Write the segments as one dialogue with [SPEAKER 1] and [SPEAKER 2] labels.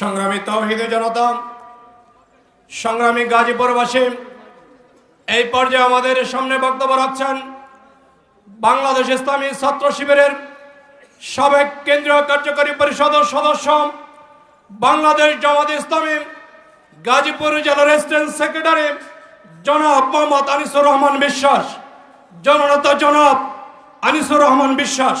[SPEAKER 1] সংগ্রামী তৌহিদ জনতা, সংগ্রামী গাজীপুরবাসী এই পর্যায়ে আমাদের সামনে বক্তব্য রাখছেন বাংলাদেশ ইসলামী ছাত্র শিবিরের সাবেক কেন্দ্রীয় কার্যকরী পরিষদের সদস্য, বাংলাদেশ জামাত ইসলামী, গাজীপুর জেলা রেসিডেন্ট সেক্রেটারি জনাব মোহাম্মদ আনিসুর রহমান বিশ্বাস, জননেতা জনাব আনিসুর রহমান বিশ্বাস।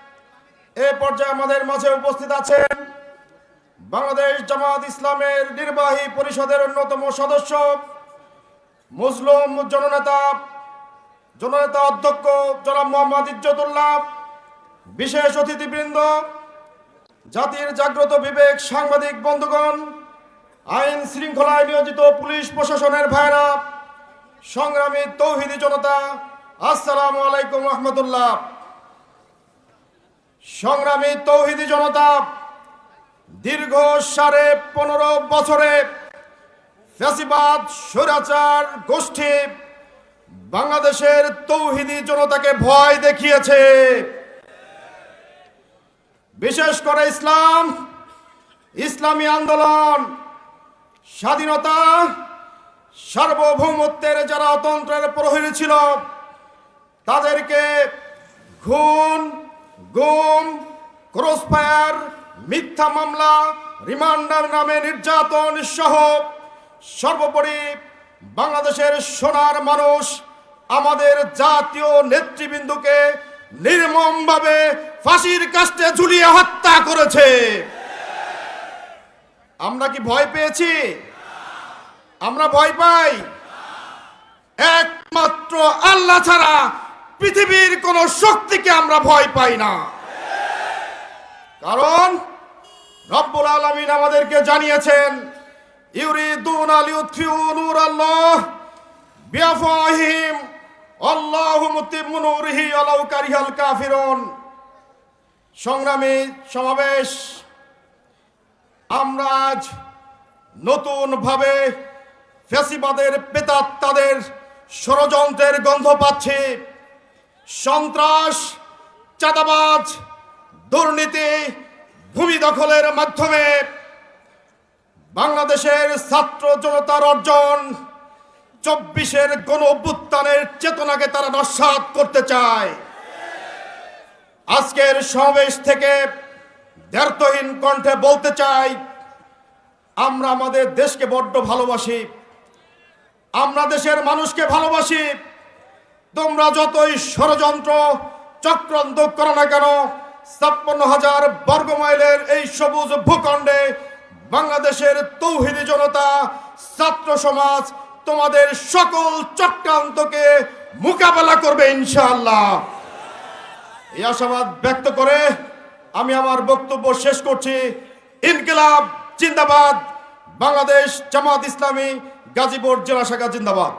[SPEAKER 2] এ পর্যায়ে আমাদের মাঝে উপস্থিত আছেন বাংলাদেশ জামাত ইসলামের নির্বাহী পরিষদের অন্যতম সদস্য, মুসলিম জননেতা জননেতা অধ্যক্ষ জনাব মোহাম্মদ ইজ্জতুল্লাহ, বিশেষ অতিথিবৃন্দ, জাতির জাগ্রত বিবেক সাংবাদিক বন্ধুগণ, আইন শৃঙ্খলায় নিয়োজিত পুলিশ প্রশাসনের ভাইরা, সংগ্রামী তৌহিদি জনতা, আসসালামু আলাইকুম রহমতুল্লাহ। সংগ্রামী তৌহিদি জনতা, দীর্ঘ সাড়ে পনেরো বছরে ফ্যাসিবাদ, স্বৈরাচার গোষ্ঠী বাংলাদেশের তৌহিদি জনতাকে ভয় দেখিয়েছে। বিশেষ করে ইসলাম, ইসলামী আন্দোলন, স্বাধীনতা, সার্বভৌমত্বের যারা অতন্ত্রের প্রহরী ছিল, তাদেরকে খুন গুম ক্রসফায়ার মিথ্যা মামলা, রিমান্ডার নামে নির্যাতন সহ সর্বোপরি বাংলাদেশের সোনার মানুষ আমাদের জাতীয় নেতৃবৃন্দকে নির্মমভাবে ফাঁসির কাস্টে ঝুলিয়ে হত্যা করেছে। আমরা কি ভয় পেয়েছি? আমরা ভয় পাই? একমাত্র আল্লাহ ছাড়া পৃথিবীর কোন শক্তিকে আমরা ভয় পাই না। কারণ রব্বুল আলামিন আমাদেরকে জানিয়েছেন, ইউরিদুন আলিউতফিউ নূর আল্লাহ বিআফওয়াহিম আল্লাহু মুতিম্মু নূরিহি ওয়ালাউ কারিহাল সংগ্রামী সমাবেশ, আমরা আজ নতুনভাবে ফ্যাসিবাদের পেতাত্তাদের ষড়যন্ত্রের গন্ধ পাচ্ছি। সন্ত্রাস, চাঁদাবাজ, দুর্নীতি, ভূমি দখলের মাধ্যমে বাংলাদেশের ছাত্র জনতার অর্জন চব্বিশের গণ অভ্যুত্থানের চেতনাকে তারা নস্বাত করতে চায়। আজকের সমাবেশ থেকে দ্ব্যর্থহীন কণ্ঠে বলতে চাই, আমরা আমাদের দেশকে বড্ড ভালোবাসি, আমরা দেশের মানুষকে ভালোবাসি। তোমরা যতই ষড়যন্ত্র চক্রান্ত করো না কেন, ছাপ্পান্ন হাজার বর্গ মাইলের এই সবুজ ভূখণ্ডে বাংলাদেশের তৌহিদি জনতা, ছাত্র সমাজ তোমাদের সকল চক্রান্তকে মোকাবেলা করবে ইনশাআল্লাহ। এই আশাবাদ ব্যক্ত করে আমি আমার বক্তব্য শেষ করছি। ইনকিলাব জিন্দাবাদ, বাংলাদেশ জামাত ইসলামী, গাজীপুর জেলা শাখা জিন্দাবাদ।